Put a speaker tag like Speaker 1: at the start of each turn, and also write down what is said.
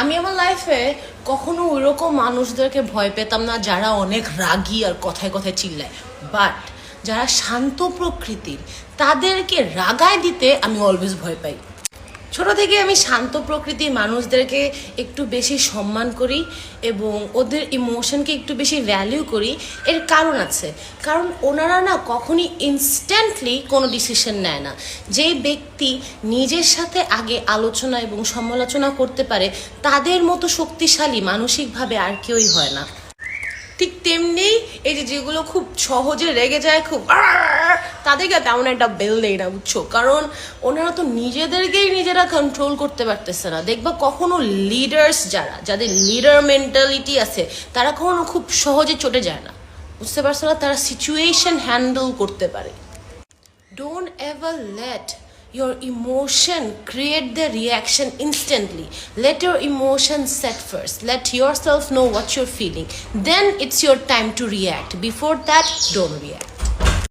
Speaker 1: আমি আমার লাইফে কখনো ওইরকম মানুষদেরকে ভয় পেতাম না যারা অনেক রাগি আর কথায় কথায় চিল্লায়। বাট যারা শান্ত প্রকৃতির, তাদেরকে রাগায় দিতে আমি অলওয়েজ ভয় পাই। ছোট থেকে আমি শান্ত প্রকৃতির মানুষদেরকে একটু বেশি সম্মান করি এবং ওদের ইমোশনকে একটু বেশি ভ্যালিউ করি, এর কারণ আছে কারণ ওনারা না কখনই ইনস্ট্যান্টলি কোনো ডিসিশন নেয় না যেই ব্যক্তি নিজের সাথে আগে আলোচনা এবং সমালোচনা করতে পারে, তাদের মতো শক্তিশালী মানসিকভাবে আর কেউই হয় না ঠিক তেমনি এই যে যেগুলো খুব সহজে রেগে যায়, খুব! তাদেরকে তেমন একটা বেল দেয় না, বুঝছ? কারণ ওনারা তো নিজেদেরকেই নিজেরা কন্ট্রোল করতে পারতেছে না। দেখবা কখনো লিডার্স যারা, যাদের লিডার মেন্টালিটি আছে, তারা কখনো খুব সহজে চটে যায় না। বুঝতে পারছ না? তারা সিচুয়েশন হ্যান্ডেল করতে পারে। Don't ever let your emotion create the reaction instantly let your emotion set first let yourself know what's your feeling then it's your time to react before that don't react